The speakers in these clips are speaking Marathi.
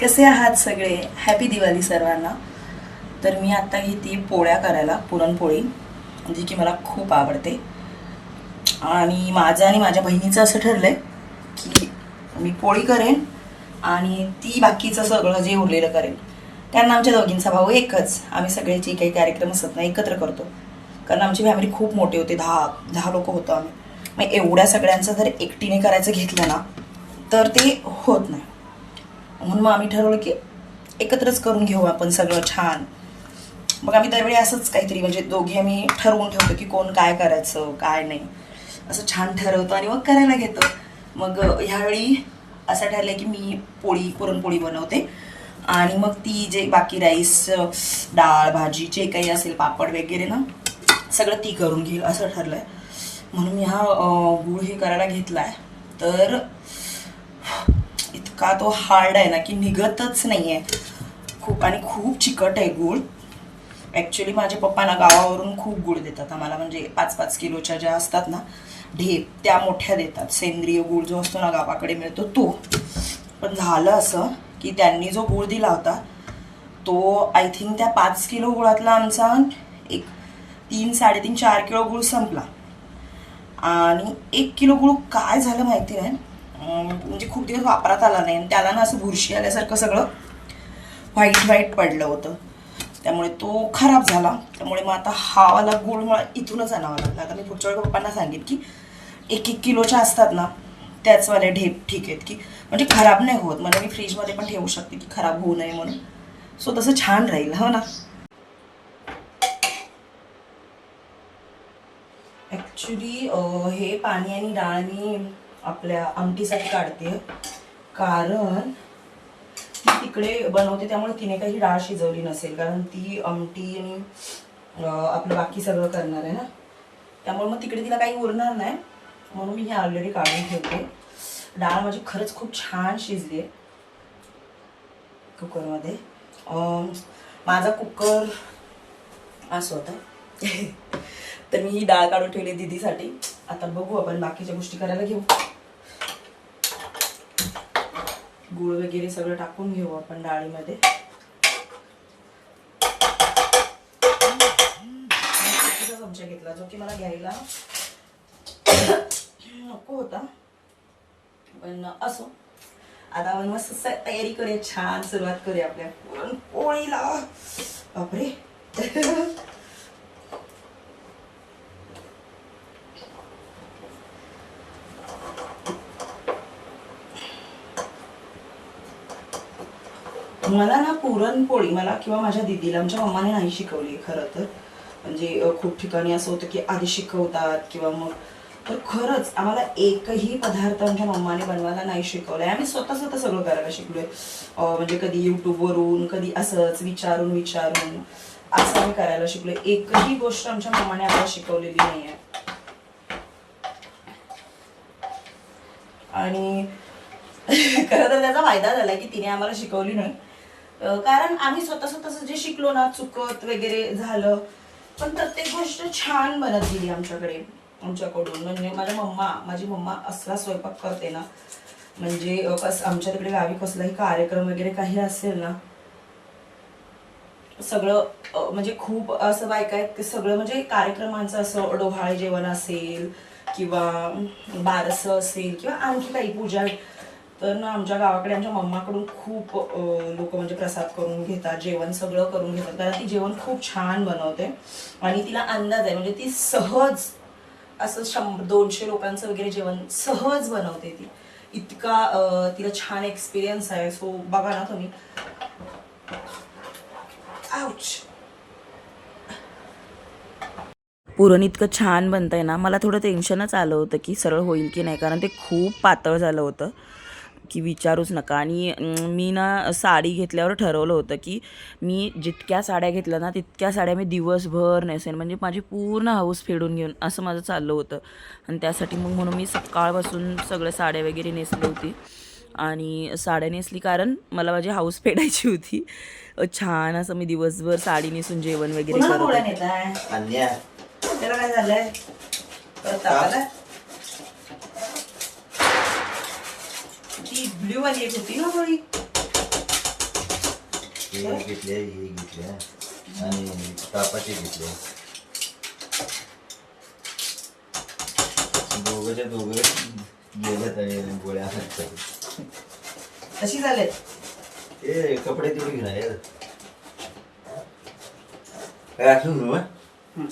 कसे आहात सगळे? हॅपी दिवाळी सर्वांना. तर मी आत्ता घेते पोळ्या करायला पुरणपोळी जी की मला खूप आवडते. आणि माझं आणि माझ्या बहिणीचं असं ठरलं आहे की मी पोळी करेन आणि ती बाकीचं सगळं जे उरलेलं करेन. त्यांना आमच्या दोघींचा भाऊ एकच. आम्ही सगळे जे काही कार्यक्रम असत ना एकत्र करतो. कारण आमची फॅमिली खूप मोठी होती दहा दहा लोक होतो आम्ही. मग एवढ्या सगळ्यांचं जर एकटीने करायचं घेतलं ना तर ते होत नाही. म्हणून मग आम्ही ठरवलं की एकत्रच करून घेऊ आपण सगळं छान. मग आम्ही त्यावेळी असंच काहीतरी म्हणजे दोघी आम्ही ठरवून ठेवतो की कोण काय करायचं काय नाही. असं छान ठरवतो आणि मग करायला घेतो. मग ह्यावेळी असं ठरलं की मी पोळी पुरणपोळी बनवते. आणि मग ती जे बाकी राईस डाळ भाजी जे काही असेल पापड वगैरे ना सगळं ती करून घेईल असं ठरलं आहे म्हणून मी हा गुळ हे करायला घेतला आहे तर इतका तो हार्ड आहे ना की निघतच नाही आहे खूप आणि खूप चिकट आहे गूळ. ॲक्च्युली माझे पप्पा ना गावावरून खूप गुळ देतात आम्हाला. म्हणजे पाच पाच किलोच्या ज्या असतात ना ढेप त्या मोठ्या देतात. सेंद्रिय गूळ जो असतो ना गावाकडे मिळतो तो. पण झालं असं की त्यांनी जो गूळ दिला होता तो आय थिंक त्या पाच किलो गुळातला आमचा एक तीन साडेतीन चार किलो गुळ संपला. आणि एक किलो गुळ काय झालं माहिती नाही. म्हणजे खूप दिवस वापरात आला नाही. आणि त्याला ना असं बुरशी आल्यासारखं सगळं व्हाईट व्हाईट पडलं होतं. त्यामुळे तो खराब झाला. त्यामुळे मग आता हावाला गुळ मला इथूनच आणावा लागला. आता मी पुढच्या वेळी पप्पांना सांगेन की एक एक किलोच्या असतात ना त्याचवाले ढेप ठीक आहेत की. म्हणजे खराब नाही होत. म्हणजे मी फ्रीजमध्ये पण ठेवू शकते की खराब होऊ नये म्हणून. सो तसं छान राहील. हो ना? ॲक्च्युली हे पाणी आणि डाळ मी आपल्या आमटीसाठी काढते. कारण ती तिकडे बनवते त्यामुळे तिने काही डाळ शिजवली नसेल. कारण ती आमटी आणि आपलं बाकी सगळं करणार आहे ना. त्यामुळे मग तिकडे तिला काही उरणार नाही. म्हणून मी हे ऑलरेडी काढून ठेवते. डाळ माझी खरंच खूप छान शिजली आहे. कुकरमध्ये. माझा कुकर असं होता. तर मी ही डाळ काढून ठेवली दिदीसाठी. आता बघू आपण बाकीच्या गोष्टी करायला घेऊ. गुळ वगैरे सगळं टाकून घेऊ आपण डाळीमध्ये. चुकीचा चमचा घेतला जो की मला घ्यायला नको होता. पण असो. आता आपण मस्त तयारी करूया छान सुरुवात करूया आपल्या. पुरणपोळीला. बापरे. मला ना पुरणपोळी मला किंवा माझ्या दिदीला आमच्या मम्माने नाही शिकवली खरं तर. म्हणजे खूप ठिकाणी असं होतं की आधी शिकवतात किंवा मग तर खरंच आम्हाला एकही पदार्थ आमच्या मम्माने बनवायला नाही शिकवलाय आम्ही स्वतः स्वतः सगळं करायला शिकलोय. म्हणजे कधी युट्यूबवरून कधी असंच विचारून विचारून असं आम्ही करायला शिकलोय. एकही गोष्ट आमच्या मम्माने आम्हाला शिकवलेली नाही आहे आणि खरं तर त्याचा फायदा झाला की तिने आम्हाला शिकवली नाही. कारण आम्ही स्वतः स्वतःच जे शिकलो ना चुकत वगैरे झालं पण प्रत्येक गोष्ट छान बनत गेली आमच्याकडे आमच्याकडून. म्हणजे माझ्या मम्मा माझी मम्मा असला स्वयंपाक करते ना म्हणजे कस आमच्या तिकडे गावी कसलाही कार्यक्रम वगैरे काही असेल ना सगळं म्हणजे खूप असं बायका आहेत की सगळं म्हणजे कार्यक्रमांचं असं डोहाळे जेवण असेल किंवा बारसं असेल किंवा आणखी काही पूजा तर ना आमच्या गावाकडे आमच्या मम्माकडून खूप लोक म्हणजे प्रसाद करून घेतात जेवण सगळं करून घेतात. कारण ती जेवण खूप छान बनवते आणि तिला अंदाज आहे. म्हणजे ती सहज असं शंभर दोनशे लोकांचं वगैरे जेवण सहज बनवते ती. इतका तिला छान एक्सपिरियन्स आहे. सो बघा ना तुम्ही. आउच पुरण इतकं छान बनतंय ना मला थोडं टेन्शनच आलं होतं की सरळ होईल की नाही कारण ते खूप पातळ झालं होतं. की विचारूच नका. आणि मी ना साडी घेतल्यावर ठरवलं होतं की मी जितक्या साड्या घेतल्या ना तितक्या साड्या मी दिवसभर नेसेन. म्हणजे माझी पूर्ण हाऊस फेडून घेऊन असं माझं चाललं होतं. आणि त्यासाठी मग म्हणून मी सकाळपासून सगळ्या साड्या वगैरे नेसली होती. आणि साड्या नेसली कारण मला माझी हाऊस फेडायची होती. छान असं मी दिवसभर साडी नेसून जेवण वगैरे करत पोळ्या होते. नेत आहे अन्या त्याला काय झालंय परत तापाला ती ब्ल्यू वाली एक होती ना पोळी ते घेतले हे घेतले आणि तापाचे घेतले दोघंच्या दोघं गेलं आणि गोळ्या हातात कशी झालेत ते कपडे तेवढे घेणार यार काय आठवून घेऊ हं?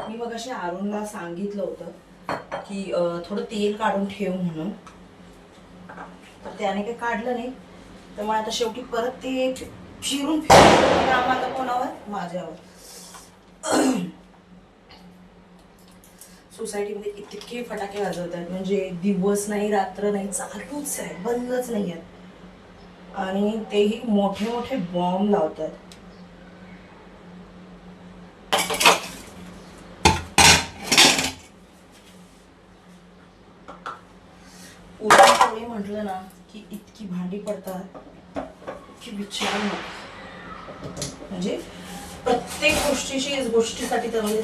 मी मग अशी अरुणला सांगितलं होतं की थोडं तेल काढून ठेव म्हणून. तर त्याने काही काढलं नाही. तर मग आता शेवटी परत ते फिरून फिरून आम्हाला कोणावर? माझ्यावर. सोसायटीमध्ये इतके फटाके वाजवतात. म्हणजे दिवस नाही रात्र नाही चालूच आहे. बंदच नाही आहेत. आणि तेही मोठे मोठे बॉम्ब लावतात पुरणपोळी म्हटलं ना की इतकी भांडी पडतात की विचार म्हणजे प्रत्येक गोष्टीची गोष्टीसाठी तर म्हणजे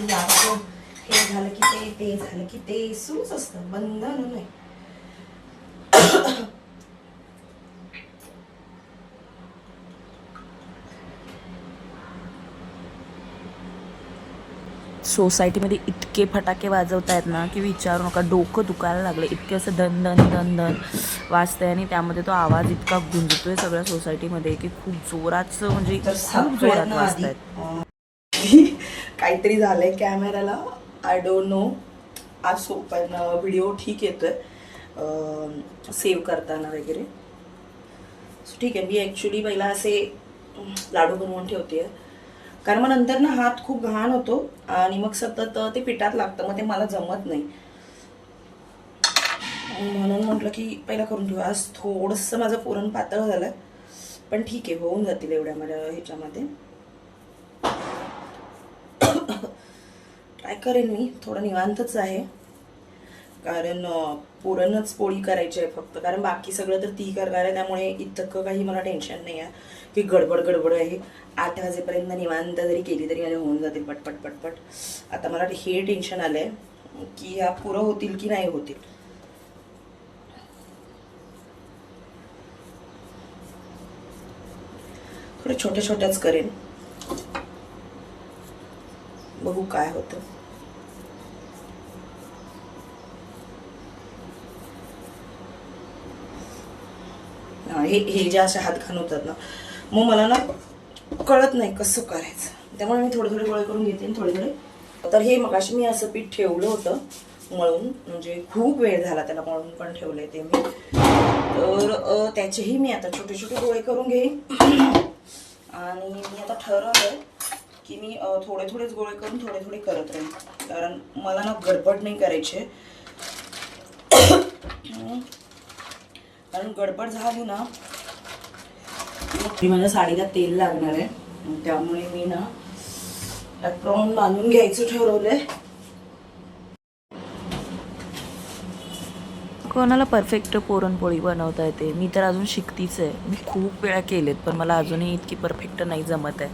हे झालं की ते ते झालं की ते सुरूच असतं. बंधन नाही. सोसायटीमध्ये इतके फटाके वाजवत आहेत ना की विचारू नका. डोकं दुखायला लागले इतके असं दन दन दन दन वाजतंय आणि त्यामध्ये तो आवाज इतका गुंजतोय सगळ्या सोसायटीमध्ये की खूप जोराचं म्हणजे खूप जोरात वाजतायत काहीतरी झालंय कॅमेराला आय डोंट नो आज सो पण व्हिडिओ ठीक येतोय. सेव्ह करताना वगैरे. ठीक आहे. मी ॲक्च्युली पहिला असे लाडू बनवून ठेवते कारण मग नंतर ना हात खूप घाण होतो आणि मग सतत ते पिठात लागतं मग ते मला जमत नाही. म्हणून म्हटलं की पहिला करून ठेवू आज थोडंसं माझं पुरण पातळ झालं पण ठीक आहे होऊन जातील एवढ्या माझ्या ह्याच्यामध्ये. ट्राय करेन मी? थोडं निवांतच आहे. कारण पुरणच पोळी करायची आहे फक्त. कारण बाकी सगळं तर ती करणार आहे त्यामुळे इतकं काही मला टेन्शन नाही आहे. की गडबड गडबड आहे. आठ वाजेपर्यंत निवांत जरी केली तरी माझ्या होऊन जातील पटपट पटपट आता मला हे टेन्शन आलं आहे की ह्या पुरं होतील की नाही होतील. थोडं छोट्या छोट्याच करेन. बघू काय होतं. हे हे जे असे हात होतात ना मग मला ना कळत नाही कसं करायचं. त्यामुळे मी थोडे थोडे गोळे करून घेते थोडे थोडे. तर हे मगाशी मी असं पीठ ठेवलं होतं मळून म्हणजे खूप वेळ झाला त्याला मळून पण ठेवलंय ते मी. तर त्याचेही मी आता छोटे छोटे गोळे करून घेईन. आणि मी आता ठरवलंय की मी थोडे थोडेच गोळे करून थोडे थोडे करत राहीन. कारण मला ना गडबड नाही करायची आहे. कारण गडबड झाली ना माझ्या साडीला तेल लागणार आहे. त्यामुळे मी ना प्रॉन बांधून घ्यायचं ठरवलंय. कोणाला परफेक्ट पुरणपोळी बनवता येते? मी तर अजून शिकतीच आहे. मी खूप वेळा केलेत पण मला अजूनही इतकी परफेक्ट नाही जमत आहे.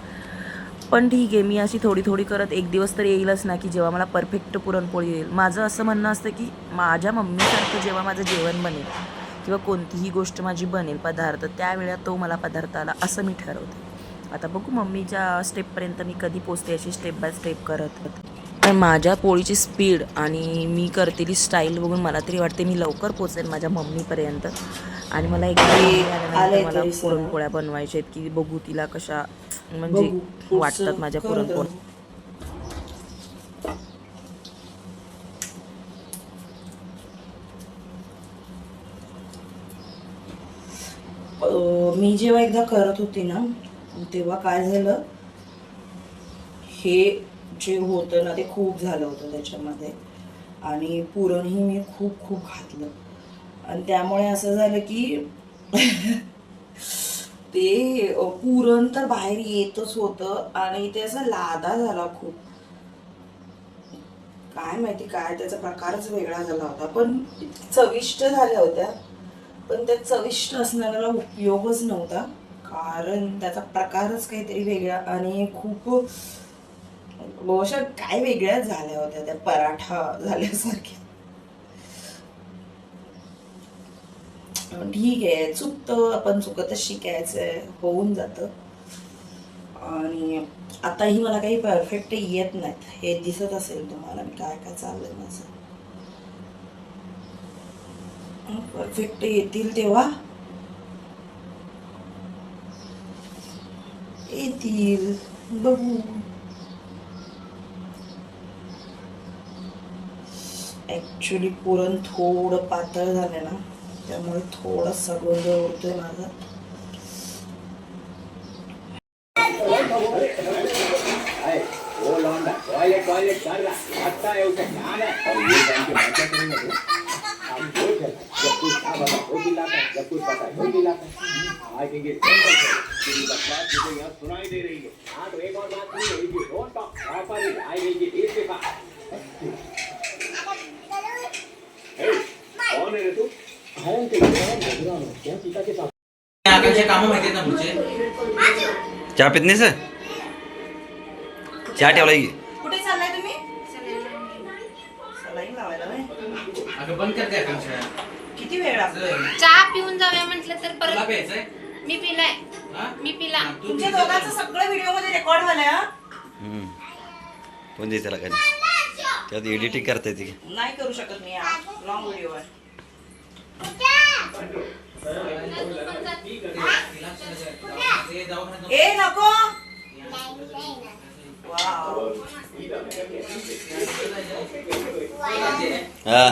पण ठीक आहे मी अशी थोडी थोडी करत एक दिवस तर येईलच ना की जेव्हा मला परफेक्ट पुरणपोळी येईल. माझं असं म्हणणं असतं की माझ्या मम्मीसारखं जेव्हा माझं जेवण बनेल किंवा कोणतीही गोष्ट माझी बनेल पदार्थ त्यावेळेला तो मला पदार्थ आला असं मी ठरवते. आता बघू मम्मीच्या स्टेपपर्यंत मी कधी पोचते अशी स्टेप बाय स्टेप करत. पण माझ्या पोळीची स्पीड आणि मी करतेली स्टाईल बघून मला तरी वाटते मी लवकर पोचेन माझ्या मम्मीपर्यंत. आणि मला आलंय मला. पुरणपोळ्या बनवायच्या आहेत की बघू तिला कशा म्हणजे वाटतात माझ्या पुरणपोळ्या. मी जेव्हा एकदा करत होती ना तेव्हा काय झालं? हे जे होतं ना ते खूप झालं होतं त्याच्यामध्ये. आणि पुरणही मी खूप खूप घातलं. आणि त्यामुळे असं झालं की ते पुरण तर बाहेर येतच होतं आणि ते असं लादा झाला खूप. काय माहिती काय त्याचा प्रकारच वेगळा झाला होता. पण चविष्ट झाल्या होत्या. पण त्या चविष्ट असणाऱ्याला उपयोगच नव्हता. कारण त्याचा प्रकारच काहीतरी वेगळा आणि खूप बहुशा काय वेगळ्याच झाल्या होत्या त्या पराठा झाल्यासारख्या. ठीक आहे चुकतं आपण चुकतच शिकायचंय होऊन जातं. आणि आताही मला काही परफेक्ट येत नाहीत. हे दिसत असेल तुम्हाला मी काय काय चाललंय माझं. परफेक्ट येतील तेव्हा. येतील. बघू. ऍक्च्युली पुरण थोडं पातळ झालं ना त्यामुळे थोडासा गोंधळ होतोय माझा. टॉयलेट टॉयलेट कौन है रे तू हाँ तेरी बहन घबरा मत क्या सीता के साथ आकांक्षा कामं माहिती आहेत ना पुढचे चहा पित नाही सर चहा ठेवला की कुठे चाललाय तुम्ही सलाईन लावायला व्हय? अगं बंद करते आकांक्षा किती वेळ चहा पिऊन जाऊया म्हटलं तर परत प्यायचंय मी पिलाय. हा? मी पिला. हा, तुमच्या दोघांचं सगळं व्हिडिओमध्ये रेकॉर्ड झालंय हा? कोण दे त्याला काय त्यात एडिटिंग करता येते नाही करू शकत मी लॉंग व्हिडिओ आहे. ए नको! वाव. हा.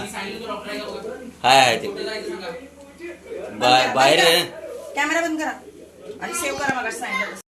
हाय हाय ते. बाय बाहेर आहे कॅमेरा बंद करा. आणि सेव्ह करा मग सांगितलं